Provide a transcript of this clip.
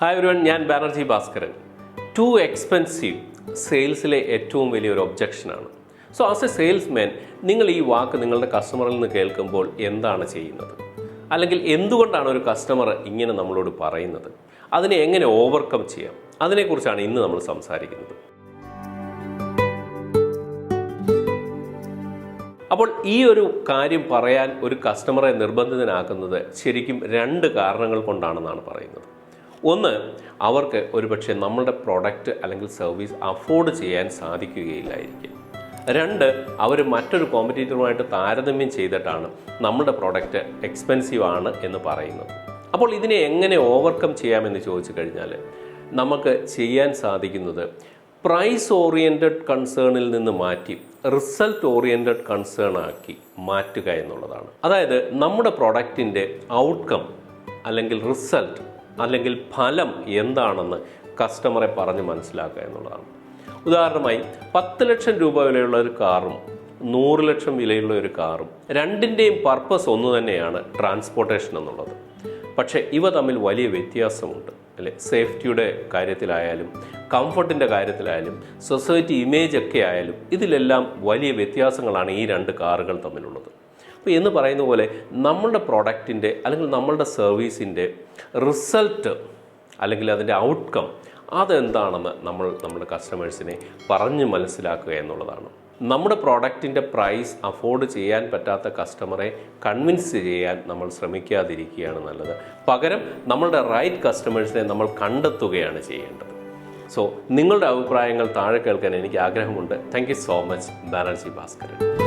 Hi ഒരുവൻ ഞാൻ Banerjee Bhaskaran. Too expensive സെയിൽസിലെ ഏറ്റവും വലിയൊരു ഒബ്ജക്ഷനാണ് സോ ആസ് എ സെയിൽസ്മാൻ നിങ്ങൾ ഈ വാക്ക് നിങ്ങളുടെ കസ്റ്റമറിൽ നിന്ന് കേൾക്കുമ്പോൾ എന്താണ് ചെയ്യുന്നത്? അല്ലെങ്കിൽ എന്തുകൊണ്ടാണ് ഒരു കസ്റ്റമർ ഇങ്ങനെ നമ്മളോട് പറയുന്നത്? അതിനെ എങ്ങനെ ഓവർകം ചെയ്യാം? അതിനെക്കുറിച്ചാണ് ഇന്ന് നമ്മൾ സംസാരിക്കുന്നത്. അപ്പോൾ ഈ ഒരു കാര്യം പറയാൻ ഒരു കസ്റ്റമറെ നിർബന്ധിതനാക്കുന്നത് ശരിക്കും രണ്ട് കാരണങ്ങൾ കൊണ്ടാണെന്നാണ് പറയുന്നത്. ഒന്ന് അവർക്ക് ഒരുപക്ഷെ നമ്മളുടെ പ്രോഡക്റ്റ് അല്ലെങ്കിൽ സർവീസ് അഫോർഡ് ചെയ്യാൻ സാധിക്കുകയില്ലായിരിക്കും. രണ്ട് അവർ മറ്റൊരു കോമ്പറ്റീറ്ററുമായിട്ട് താരതമ്യം ചെയ്തിട്ടാണ് നമ്മുടെ പ്രോഡക്റ്റ് എക്സ്പെൻസീവ് ആണ് എന്ന് പറയുന്നത്. അപ്പോൾ ഇതിനെ എങ്ങനെ ഓവർകം ചെയ്യാമെന്ന് ചോദിച്ചു കഴിഞ്ഞാൽ നമുക്ക് ചെയ്യാൻ സാധിക്കുന്നത് പ്രൈസ് ഓറിയന്റഡ് കൺസേണിൽ നിന്ന് മാറ്റി റിസൾട്ട് ഓറിയന്റഡ് കൺസേൺ ആക്കി മാറ്റുക എന്നുള്ളതാണ്. അതായത് നമ്മുടെ പ്രൊഡക്റ്റിന്റെ ഔട്ട്കം അല്ലെങ്കിൽ റിസൾട്ട് അല്ലെങ്കിൽ ഫലം എന്താണെന്ന് കസ്റ്റമറെ പറഞ്ഞ് മനസ്സിലാക്കുക എന്നുള്ളതാണ്. ഉദാഹരണമായി പത്ത് ലക്ഷം രൂപ വിലയുള്ള ഒരു കാറും നൂറ് ലക്ഷം വിലയുള്ള ഒരു കാറും രണ്ടിന്റെയും പർപ്പസ് ഒന്ന് തന്നെയാണ് ട്രാൻസ്പോർട്ടേഷൻ എന്നുള്ളത്. പക്ഷേ ഇവ തമ്മിൽ വലിയ വ്യത്യാസമുണ്ട്. അല്ലെ? സേഫ്റ്റിയുടെ കാര്യത്തിലായാലും കംഫർട്ടിന്റെ കാര്യത്തിലായാലും സൊസൈറ്റി ഇമേജ് ഒക്കെ ആയാലും ഇതിലെല്ലാം വലിയ വ്യത്യാസങ്ങളാണ് ഈ രണ്ട് കാറുകൾ തമ്മിലുള്ളത്. അപ്പോൾ എന്ന് പറയുന്ന പോലെ നമ്മളുടെ പ്രോഡക്റ്റിന്റെ അല്ലെങ്കിൽ നമ്മളുടെ സർവീസിന്റെ റിസൾട്ട് അല്ലെങ്കിൽ അതിന്റെ ഔട്ട്കം അതെന്താണെന്ന് നമ്മൾ നമ്മുടെ കസ്റ്റമേഴ്സിനെ പറഞ്ഞ് മനസ്സിലാക്കുക എന്നുള്ളതാണ്. നമ്മുടെ പ്രോഡക്റ്റിന്റെ പ്രൈസ് അഫോർഡ് ചെയ്യാൻ പറ്റാത്ത കസ്റ്റമറെ കൺവിൻസ് ചെയ്യാൻ നമ്മൾ ശ്രമിക്കാതിരിക്കുകയാണ് നല്ലത്. പകരം നമ്മളുടെ റൈറ്റ് കസ്റ്റമേഴ്സിനെ നമ്മൾ കണ്ടെത്തുകയാണ് ചെയ്യേണ്ടത്. സോ നിങ്ങളുടെ അഭിപ്രായങ്ങൾ താഴെ കേൾക്കാൻ എനിക്ക് ആഗ്രഹമുണ്ട്. Thank you so much Banerjee Bhaskaran